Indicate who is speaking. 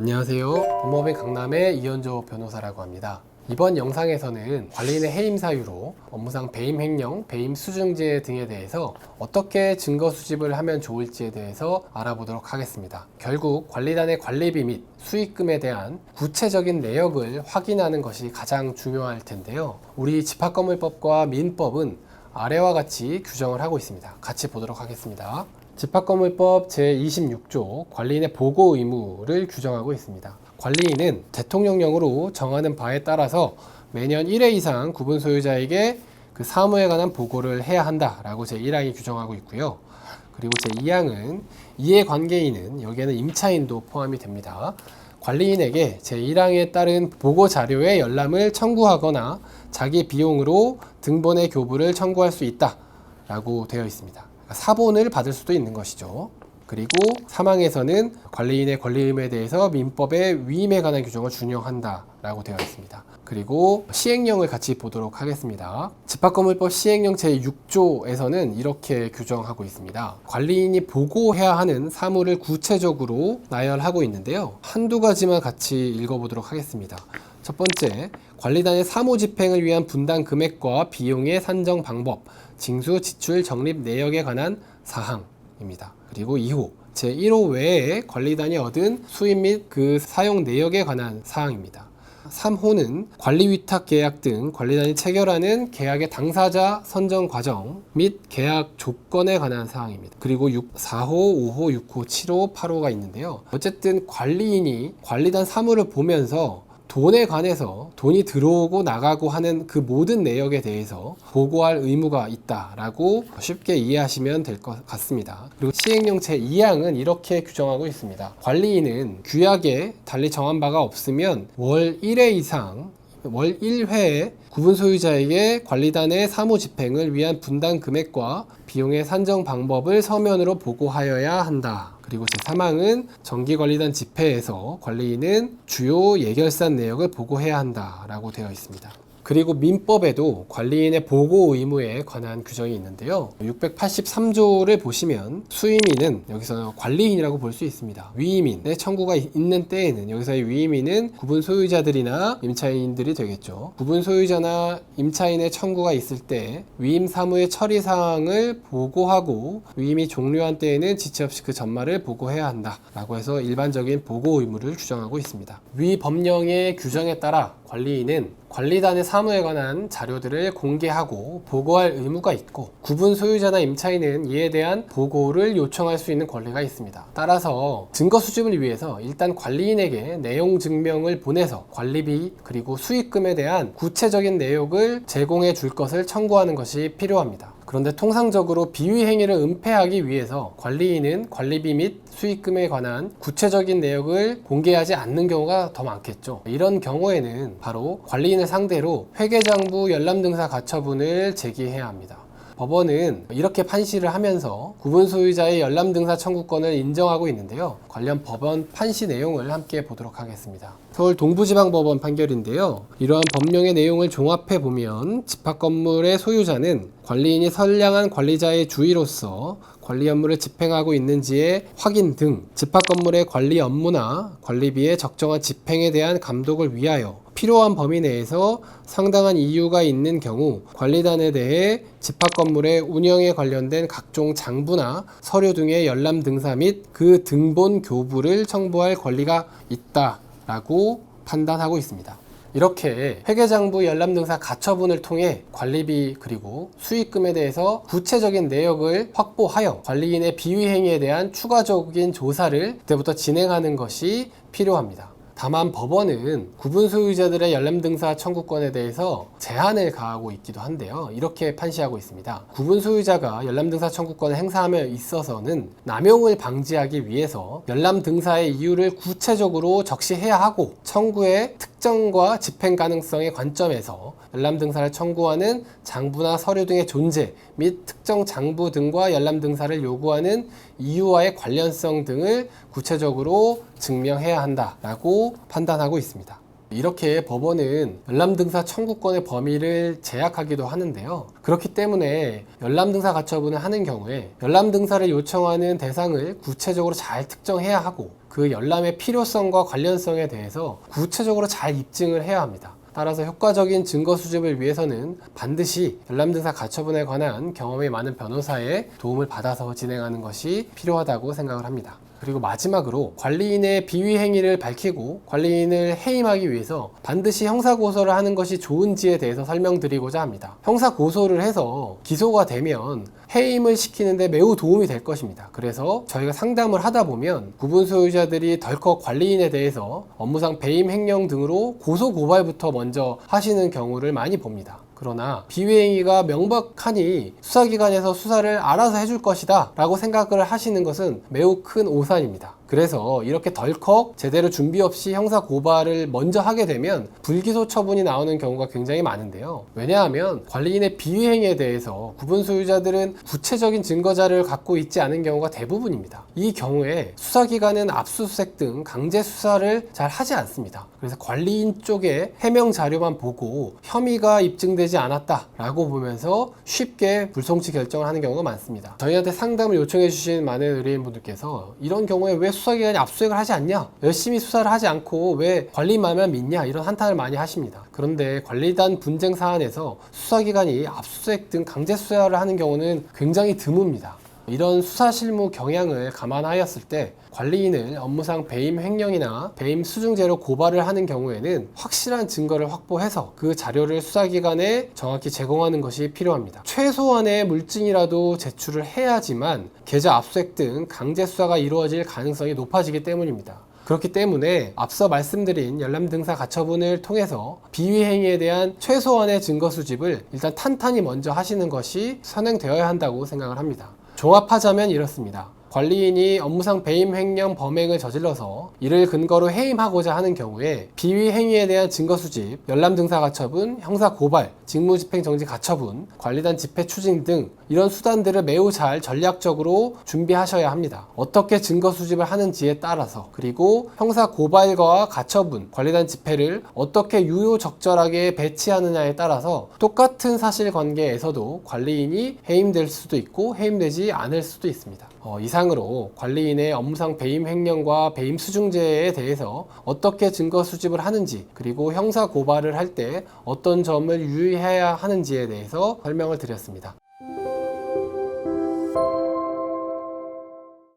Speaker 1: 안녕하세요. 법무법인 강남의 이현조 변호사라고 합니다. 이번 영상에서는 관리인의 해임 사유로 업무상 배임 횡령, 배임 수증제 등에 대해서 어떻게 증거 수집을 하면 좋을지에 대해서 알아보도록 하겠습니다. 결국 관리단의 관리비 및 수익금에 대한 구체적인 내역을 확인하는 것이 가장 중요할 텐데요. 우리 집합건물법과 민법은 아래와 같이 규정을 하고 있습니다. 같이 보도록 하겠습니다. 집합건물법 제26조 관리인의 보고 의무를 규정하고 있습니다. 관리인은 대통령령으로 정하는 바에 따라서 매년 1회 이상 구분 소유자에게 그 사무에 관한 보고를 해야 한다라고 제1항이 규정하고 있고요. 그리고 제2항은 이해관계인은 여기에는 임차인도 포함이 됩니다. 관리인에게 제1항에 따른 보고 자료의 열람을 청구하거나 자기 비용으로 등본의 교부를 청구할 수 있다라고 되어 있습니다. 사본을 받을 수도 있는 것이죠. 그리고 사망에서는 관리인의 권리임에 대해서 민법의 위임에 관한 규정을 준용한다라고 되어 있습니다. 그리고 시행령을 같이 보도록 하겠습니다. 집합건물법 시행령 제6조에서는 이렇게 규정하고 있습니다. 관리인이 보고해야 하는 사무를 구체적으로 나열하고 있는데요. 한두 가지만 같이 읽어보도록 하겠습니다. 첫 번째, 관리단의 사무 집행을 위한 분담 금액과 비용의 산정 방법, 징수, 지출, 적립 내역에 관한 사항입니다. 그리고 2호, 제1호 외에 관리단이 얻은 수입 및 그 사용 내역에 관한 사항입니다. 3호는 관리 위탁 계약 등 관리단이 체결하는 계약의 당사자 선정 과정 및 계약 조건에 관한 사항입니다. 그리고 6, 4호, 5호, 6호, 7호, 8호가 있는데요. 어쨌든 관리인이 관리단 사무를 보면서 돈에 관해서 돈이 들어오고 나가고 하는 그 모든 내역에 대해서 보고할 의무가 있다라고 쉽게 이해하시면 될 것 같습니다. 그리고 시행령 제2항은 이렇게 규정하고 있습니다. 관리인은 규약에 달리 정한 바가 없으면 월 1회 이상 월 1회에 구분 소유자에게 관리단의 사무 집행을 위한 분담 금액과 비용의 산정 방법을 서면으로 보고하여야 한다. 그리고 제3항은 정기관리단 집회에서 관리인은 주요 예결산 내역을 보고해야 한다라고 되어 있습니다. 그리고 민법에도 관리인의 보고 의무에 관한 규정이 있는데요. 683조를 보시면 수임인은 여기서 관리인이라고 볼 수 있습니다. 위임인의 청구가 있는 때에는 여기서의 위임인은 구분 소유자들이나 임차인들이 되겠죠. 구분 소유자나 임차인의 청구가 있을 때 위임 사무의 처리 사항을 보고하고 위임이 종료한 때에는 지체 없이 그 전말을 보고해야 한다라고 해서 일반적인 보고 의무를 규정하고 있습니다. 위 법령의 규정에 따라 관리인은 관리단의 사무에 관한 자료들을 공개하고 보고할 의무가 있고 구분 소유자나 임차인은 이에 대한 보고를 요청할 수 있는 권리가 있습니다. 따라서 증거 수집을 위해서 일단 관리인에게 내용 증명을 보내서 관리비 그리고 수익금에 대한 구체적인 내역을 제공해 줄 것을 청구하는 것이 필요합니다. 그런데 통상적으로 비위 행위를 은폐하기 위해서 관리인은 관리비 및 수익금에 관한 구체적인 내역을 공개하지 않는 경우가 더 많겠죠. 이런 경우에는 바로 관리인을 상대로 회계장부 열람등사 가처분을 제기해야 합니다. 법원은 이렇게 판시를 하면서 구분 소유자의 열람 등사 청구권을 인정하고 있는데요. 관련 법원 판시 내용을 함께 보도록 하겠습니다. 서울 동부지방법원 판결인데요. 이러한 법령의 내용을 종합해 보면 집합 건물의 소유자는 관리인이 선량한 관리자의 주의로서 관리 업무를 집행하고 있는지의 확인 등 집합 건물의 관리 업무나 관리비의 적정한 집행에 대한 감독을 위하여 필요한 범위 내에서 상당한 이유가 있는 경우 관리단에 대해 집합 건물의 운영에 관련된 각종 장부나 서류 등의 열람 등사 및 그 등본 교부를 청부할 권리가 있다라고 판단하고 있습니다. 이렇게 회계장부 열람등사 가처분을 통해 관리비 그리고 수익금에 대해서 구체적인 내역을 확보하여 관리인의 비위 행위에 대한 추가적인 조사를 그때부터 진행하는 것이 필요합니다. 다만 법원은 구분 소유자들의 열람등사 청구권에 대해서 제한을 가하고 있기도 한데요. 이렇게 판시하고 있습니다. 구분 소유자가 열람등사 청구권을 행사함에 있어서는 남용을 방지하기 위해서 열람등사의 이유를 구체적으로 적시해야 하고 청구의 특 정과 집행 가능성의 관점에서 열람 등사를 청구하는 장부나 서류 등의 존재 및 특정 장부 등과 열람 등사를 요구하는 이유와의 관련성 등을 구체적으로 증명해야 한다라고 판단하고 있습니다. 이렇게 법원은 열람등사 청구권의 범위를 제약하기도 하는데요. 그렇기 때문에 열람등사 가처분을 하는 경우에 열람등사를 요청하는 대상을 구체적으로 잘 특정해야 하고 그 열람의 필요성과 관련성에 대해서 구체적으로 잘 입증을 해야 합니다. 따라서 효과적인 증거 수집을 위해서는 반드시 열람등사 가처분에 관한 경험이 많은 변호사의 도움을 받아서 진행하는 것이 필요하다고 생각을 합니다. 그리고 마지막으로 관리인의 비위 행위를 밝히고 관리인을 해임하기 위해서 반드시 형사 고소를 하는 것이 좋은지에 대해서 설명드리고자 합니다. 형사 고소를 해서 기소가 되면 해임을 시키는데 매우 도움이 될 것입니다. 그래서 저희가 상담을 하다 보면 구분 소유자들이 덜컥 관리인에 대해서 업무상 배임 횡령 등으로 고소 고발부터 먼저 하시는 경우를 많이 봅니다. 그러나 비위행위가 명백하니 수사기관에서 수사를 알아서 해줄 것이다 라고 생각을 하시는 것은 매우 큰 오산입니다. 그래서 이렇게 덜컥 제대로 준비 없이 형사 고발을 먼저 하게 되면 불기소 처분이 나오는 경우가 굉장히 많은데요. 왜냐하면 관리인의 비위행위에 대해서 구분 소유자들은 구체적인 증거 자료를 갖고 있지 않은 경우가 대부분입니다. 이 경우에 수사기관은 압수수색 등 강제 수사를 잘 하지 않습니다. 그래서 관리인 쪽에 해명 자료만 보고 혐의가 입증되지 않았다라고 보면서 쉽게 불송치 결정을 하는 경우가 많습니다. 저희한테 상담을 요청해 주신 많은 의뢰인분들께서 이런 경우에 왜 수사기관이 압수수색을 하지 않냐? 열심히 수사를 하지 않고 왜 관리인 말만 믿냐? 이런 한탄을 많이 하십니다. 그런데 관리단 분쟁 사안에서 수사기관이 압수수색 등 강제 수사를 하는 경우는 굉장히 드뭅니다. 이런 수사 실무 경향을 감안하였을 때 관리인을 업무상 배임 횡령이나 배임 수증제로 고발을 하는 경우에는 확실한 증거를 확보해서 그 자료를 수사기관에 정확히 제공하는 것이 필요합니다. 최소한의 물증이라도 제출을 해야지만 계좌 압수수색 등 강제 수사가 이루어질 가능성이 높아지기 때문입니다. 그렇기 때문에 앞서 말씀드린 열람 등사 가처분을 통해서 비위 행위에 대한 최소한의 증거 수집을 일단 탄탄히 먼저 하시는 것이 선행되어야 한다고 생각을 합니다. 종합하자면 이렇습니다. 관리인이 업무상 배임 횡령 범행을 저질러서 이를 근거로 해임하고자 하는 경우에 비위 행위에 대한 증거 수집, 열람 등사 가처분, 형사 고발, 직무 집행 정지 가처분, 관리단 집회 추진 등 이런 수단들을 매우 잘 전략적으로 준비하셔야 합니다. 어떻게 증거 수집을 하는지에 따라서 그리고 형사 고발과 가처분, 관리단 집회를 어떻게 유효적절하게 배치하느냐에 따라서 똑같은 사실관계에서도 관리인이 해임될 수도 있고 해임되지 않을 수도 있습니다. 어, 이상으로 관리인의 업무상 배임 횡령과 배임 수중제에 대해서 어떻게 증거 수집을 하는지 그리고 형사 고발을 할 때 어떤 점을 유의해야 하는지에 대해서 설명을 드렸습니다.